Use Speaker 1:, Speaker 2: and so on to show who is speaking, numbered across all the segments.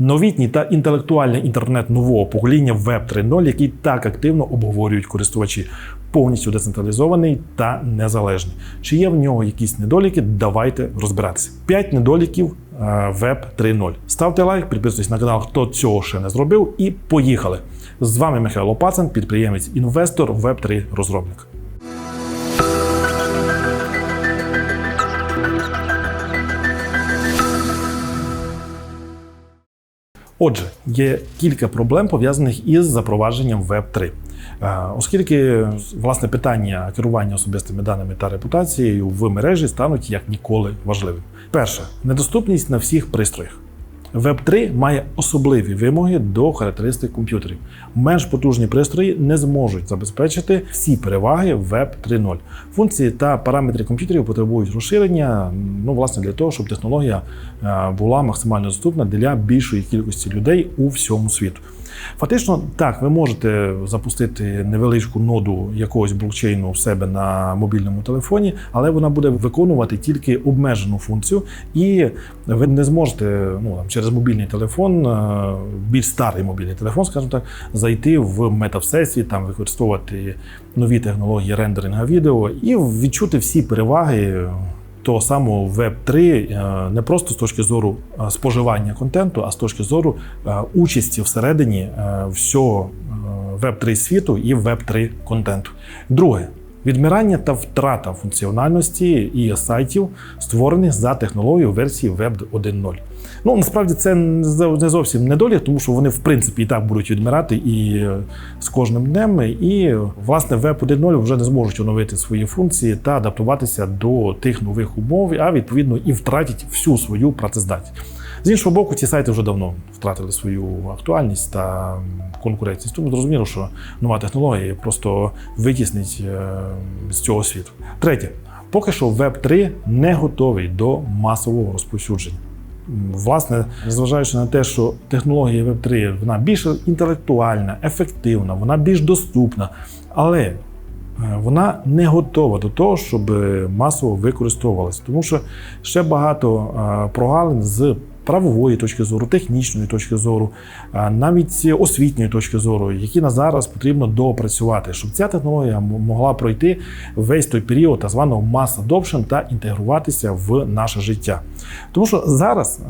Speaker 1: Новітній та інтелектуальний інтернет нового покоління Web 3.0, який так активно обговорюють користувачі, повністю децентралізований та незалежний. Чи є в нього якісь недоліки? Давайте розбиратися. П'ять недоліків е, Web 3.0. Ставте лайк, підписуйтесь на канал, хто цього ще не зробив, і поїхали. З вами Михайло Пацан, підприємець, інвестор, Web 3 розробник. Отже, є кілька проблем пов'язаних із запровадженням Web 3. Е, Оскільки власне питання керування особистими даними та репутацією в мережі стануть як ніколи важливим. Перше недоступність на всіх пристроях. Web 3 має особливі вимоги до характеристик комп'ютерів. Менш потужні пристрої не зможуть забезпечити всі переваги Web 3.0. Функції та параметри комп'ютерів потребують розширення, ну власне для того, щоб технологія е, була максимально доступна для більшої кількості людей у всьому світу. Фактично, так, ви можете запустити невеличку ноду якогось блокчейну в себе на мобільному телефоні, але вона буде виконувати тільки обмежену функцію, і ви не зможете ну, там, через мобільний телефон, е, більш старий мобільний телефон, скажімо так, зайти в метавсесвіт, там використовувати нові технології рендеринга відео і відчути всі переваги того самого Web 3 не просто з точки зору е, споживання контенту, а з точки зору е, участі всередині е, всього Web 3 світу і Web 3 контенту. Друге. Відмирання та втрата функціональності і сайтів, створених за технологією версії Web 1.0. Ну насправді це не зовсім недолік, тому що вони в принципі і так будуть відмирати і з кожним днем. І власне Web 1.0 вже не зможуть оновити свої функції та адаптуватися до тих нових умов, а відповідно і втратять всю свою працездатність. З іншого боку, ці сайти вже давно втратили свою актуальність та конкурентність. Тому зрозуміло, що нова технологія просто витіснить е, з цього світу. Третє, поки що Web 3 не готовий до масового розповсюдження. Власне, незважаючи на те, що технологія Web 3 вона більш інтелектуальна, ефективна, вона більш доступна, але е, вона не готова до того, щоб масово використовувалася, тому що ще багато е, прогалин з правової точки зору, технічної точки зору, навіть освітньої точки зору, які на зараз потрібно доопрацювати, щоб ця технологія могла пройти весь той період так званого mass adoption та інтегруватися в наше життя. Тому що зараз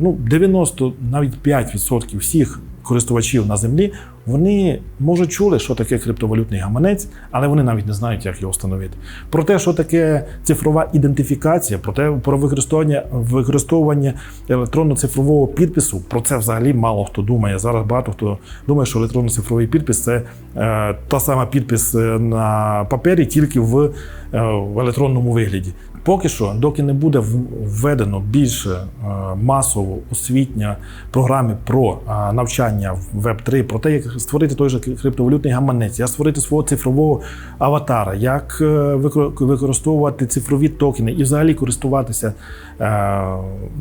Speaker 1: ну 90 навіть 5% всіх користувачів на землі, вони може чули, що таке криптовалютний гаманець, але вони навіть не знають, як його встановити. Про те, що таке цифрова ідентифікація, про те, про використовування використовування електронно-цифрового підпису. Про це взагалі мало хто думає. Зараз багато хто думає, що електронно-цифровий підпис це е, та сама підпис на папері, тільки в, е, в електронному вигляді. Поки що, доки не буде введено більше е, масово освітня програми про е, навчання в Web 3 про те, як створити той же криптовалютний гаманець, як створити свого цифрового аватара, як е, використовувати цифрові токени і взагалі користуватися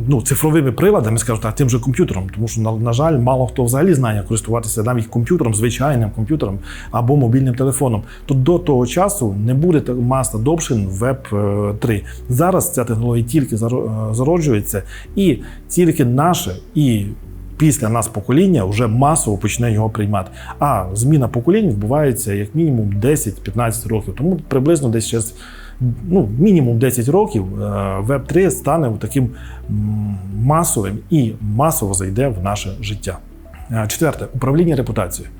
Speaker 1: ну, цифровими приладами, скажімо так, тим же комп'ютером, тому що на, жаль, мало хто взагалі знає, як користуватися навіть комп'ютером, звичайним комп'ютером або мобільним телефоном. То до того часу не буде маса adoption в Web 3. Зараз ця технологія тільки зароджується, і тільки наше і після нас покоління вже масово почне його приймати. А зміна поколінь відбувається як мінімум 10-15 років. Тому приблизно десь через Ну, мінімум 10 років Web 3 стане таким масовим і масово зайде в наше життя. Четверте управління репутацією.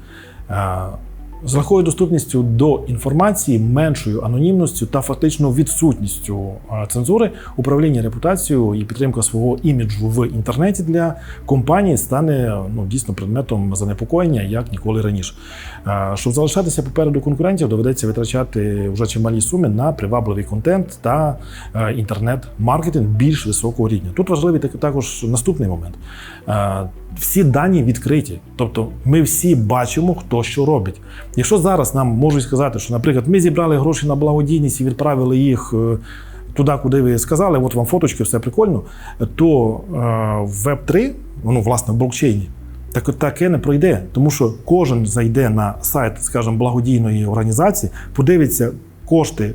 Speaker 1: З легкою доступністю до інформації, меншою анонімністю та фактично відсутністю цензури, управління репутацією і підтримка свого іміджу в інтернеті для компанії стане ну дійсно предметом занепокоєння як ніколи раніше. Щоб залишатися попереду конкурентів, доведеться витрачати вже чималі суми на привабливий контент та інтернет-маркетинг більш високого рівня. Тут важливий також наступний момент. Всі дані відкриті, тобто ми всі бачимо, хто що робить. Якщо зараз нам можуть сказати, що, наприклад, ми зібрали гроші на благодійність і відправили їх е, туди, куди ви сказали, от вам фоточки, все прикольно, то в Web3, ну, власне, в блокчейні, так таке не пройде, тому що кожен зайде на сайт, скажімо, благодійної організації, подивиться кошти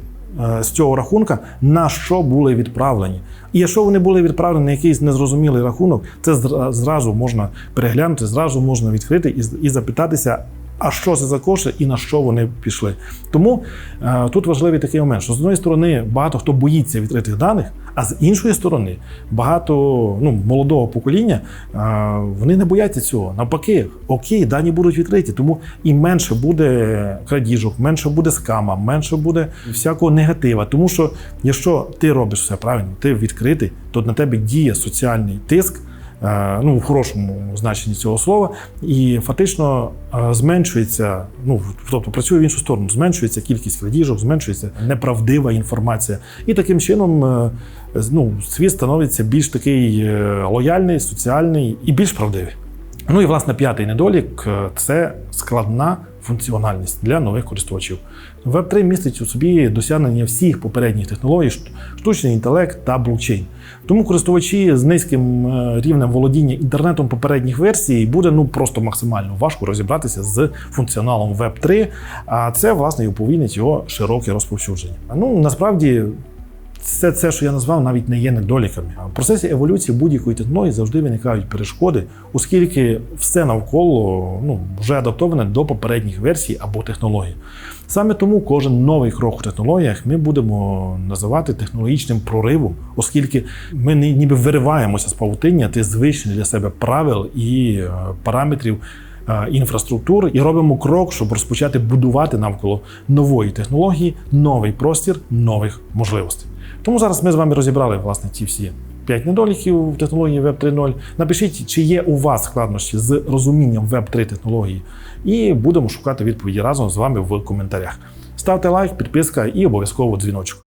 Speaker 1: з цього рахунка, на що були відправлені. І якщо вони були відправлені на якийсь незрозумілий рахунок, це зра- зразу можна переглянути, зразу можна відкрити і запитатися. А що це за кошти і на що вони пішли? Тому е, тут важливий такий момент, що з однієї сторони багато хто боїться відкритих даних, а з іншої сторони багато ну, молодого покоління е, вони не бояться цього. Навпаки, окей, дані будуть відкриті, тому і менше буде крадіжок, менше буде скама, менше буде всякого негатива. Тому що якщо ти робиш все правильно, ти відкритий, то на тебе діє соціальний тиск. Е, Ну, в хорошому значенні цього слова, і фактично е, зменшується, ну тобто працює в іншу сторону, зменшується кількість крадіжок, зменшується неправдива інформація. І таким чином е, ну, світ становиться більш такий лояльний, соціальний і більш правдивий. Ну і власне п'ятий недолік це складна функціональність для нових користувачів. Web3 містить у собі досягнення всіх попередніх технологій, штучний інтелект та блокчейн. Тому користувачі з низьким е, рівнем володіння інтернетом попередніх версій буде ну просто максимально важко розібратися з функціоналом Web3, а це власне і уповільнить його широке розповсюдження. Ну насправді все це, що я назвав, навіть не є недоліками. В процесі еволюції будь-якої технології завжди виникають перешкоди, оскільки все навколо ну, вже адаптоване до попередніх версій або технологій. Саме тому кожен новий крок у технологіях ми будемо називати технологічним проривом, оскільки ми ніби вириваємося з павутиння тих звичних для себе правил і е, параметрів е, інфраструктури і робимо крок, щоб розпочати будувати навколо нової технології новий простір нових можливостей. Тому зараз ми з вами розібрали власне ці всі п'ять недоліків в технології Web 3.0. Напишіть, чи є у вас складнощі з розумінням Web 3 технології, і будемо шукати відповіді разом з вами в коментарях. Ставте лайк, підписка і обов'язково дзвіночок.